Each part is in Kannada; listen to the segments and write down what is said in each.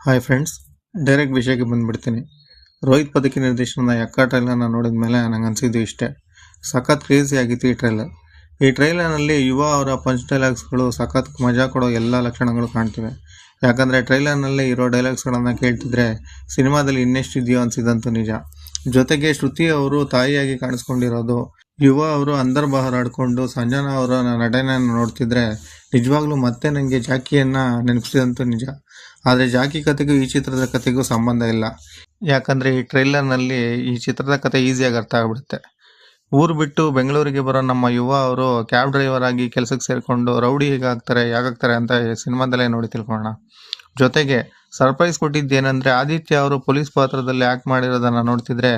ಹಾಯ್ ಫ್ರೆಂಡ್ಸ್ ಡೈರೆಕ್ಟ್ ವಿಷಯಕ್ಕೆ ಬಂದುಬಿಡ್ತೀನಿ. ರೋಹಿತ್ ಪದಕಿ ನಿರ್ದೇಶನದ ಯಕ್ಕ ಟ್ರೈಲರ್ನ ನೋಡಿದ ಮೇಲೆ ನನಗೆ ಅನಿಸಿದ್ದು ಇಷ್ಟೇ. ಸಖತ್ ಕ್ರೇಜಿ ಆಗಿತ್ತು ಈ ಟ್ರೈಲರ್ ಈ ಟ್ರೈಲರ್ನಲ್ಲಿ ಯುವ ಅವರ ಪಂಚ್ ಡೈಲಾಗ್ಸ್ಗಳು ಸಖತ್ ಮಜಾ ಕೊಡೋ ಎಲ್ಲ ಲಕ್ಷಣಗಳು ಕಾಣ್ತಿವೆ. ಯಾಕಂದರೆ ಟ್ರೈಲರ್ನಲ್ಲಿ ಇರೋ ಡೈಲಾಗ್ಸ್ಗಳನ್ನು ಕೇಳ್ತಿದ್ರೆ ಸಿನಿಮಾದಲ್ಲಿ ಇನ್ನೆಷ್ಟಿದೆಯೋ ಅನಿಸಿದಂತೂ ನಿಜ. ಜೊತೆಗೆ ಶ್ರುತಿ ಅವರು ತಾಯಿಯಾಗಿ ಕಾಣಿಸ್ಕೊಂಡಿರೋದು, ಯುವ ಅವರು ಅಂದರ್ ಬಹರ್ ಆಡಿಕೊಂಡು ಸಂಜನಾ ಅವರ ನಟನೆಯನ್ನು ನೋಡ್ತಿದ್ರೆ ನಿಜವಾಗ್ಲೂ ಮತ್ತೆ ನನಗೆ ಜಾಕಿಯನ್ನು ನೆನಪಿಸಿದಂತೂ ನಿಜ. ಆದರೆ ಜಾಕಿ ಕತೆಗೂ ಈ ಚಿತ್ರದ ಕತೆಗೂ ಸಂಬಂಧ ಇಲ್ಲ. ಯಾಕಂದರೆ ಈ ಟ್ರೈಲರ್ನಲ್ಲಿ ಈ ಚಿತ್ರದ ಕತೆ ಈಸಿಯಾಗಿ ಅರ್ಥ ಆಗಿಬಿಡುತ್ತೆ. ಊರು ಬಿಟ್ಟು ಬೆಂಗಳೂರಿಗೆ ಬರೋ ನಮ್ಮ ಯುವ ಅವರು ಕ್ಯಾಬ್ ಡ್ರೈವರ್ ಆಗಿ ಕೆಲಸಕ್ಕೆ ಸೇರಿಕೊಂಡು ರೌಡಿ ಹೇಗಾಗ್ತಾರೆ ಯಾಕಾಗ್ತಾರೆ ಅಂತ ಸಿನಿಮಾದಲ್ಲೇ ನೋಡಿ ತಿಳ್ಕೊಳ್ಳೋಣ. ಜೊತೆಗೆ ಸರ್ಪ್ರೈಸ್ ಕೊಟ್ಟಿದ್ದೇನೆಂದರೆ ಆದಿತ್ಯ ಅವರು ಪೊಲೀಸ್ ಪಾತ್ರದಲ್ಲಿ ಆ್ಯಕ್ಟ್ ಮಾಡಿರೋದನ್ನು ನೋಡ್ತಿದ್ರೆ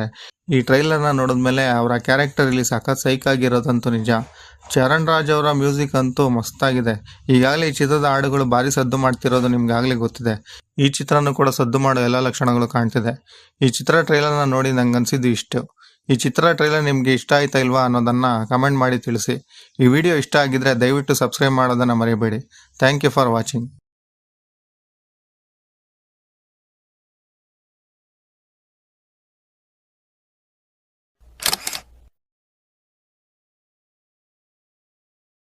ಈ ಟ್ರೈಲರ್ನ ನೋಡಿದ್ಮೇಲೆ ಅವರ ಕ್ಯಾರೆಕ್ಟರ್ ಇಲ್ಲಿ ಸಖತ್ ಸೈಕ್ ಆಗಿರೋದಂತೂ ನಿಜ. ಚರಣ್ ರಾಜ್ ಅವರ ಮ್ಯೂಸಿಕ್ ಅಂತೂ ಮಸ್ತಾಗಿದೆ. ಈಗಾಗಲೇ ಈ ಚಿತ್ರದ ಹಾಡುಗಳು ಭಾರಿ ಸದ್ದು ಮಾಡ್ತಿರೋದು ನಿಮ್ಗಾಗಲೇ ಗೊತ್ತಿದೆ. ಈ ಚಿತ್ರನೂ ಕೂಡ ಸದ್ದು ಮಾಡೋ ಎಲ್ಲ ಲಕ್ಷಣಗಳು ಕಾಣ್ತಿದೆ. ಈ ಚಿತ್ರ ಟ್ರೈಲರ್ನ ನೋಡಿ ನಂಗೆ ಅನ್ಸಿದ್ದು ಇಷ್ಟು. ಈ ಚಿತ್ರ ಟ್ರೈಲರ್ ನಿಮಗೆ ಇಷ್ಟ ಆಯ್ತಾ ಇಲ್ವಾ ಅನ್ನೋದನ್ನ ಕಮೆಂಟ್ ಮಾಡಿ ತಿಳಿಸಿ. ಈ ವಿಡಿಯೋ ಇಷ್ಟ ಆಗಿದ್ರೆ ದಯವಿಟ್ಟು ಸಬ್ಸ್ಕ್ರೈಬ್ ಮಾಡೋದನ್ನ ಮರಿಬೇಡಿ. Thank you for watching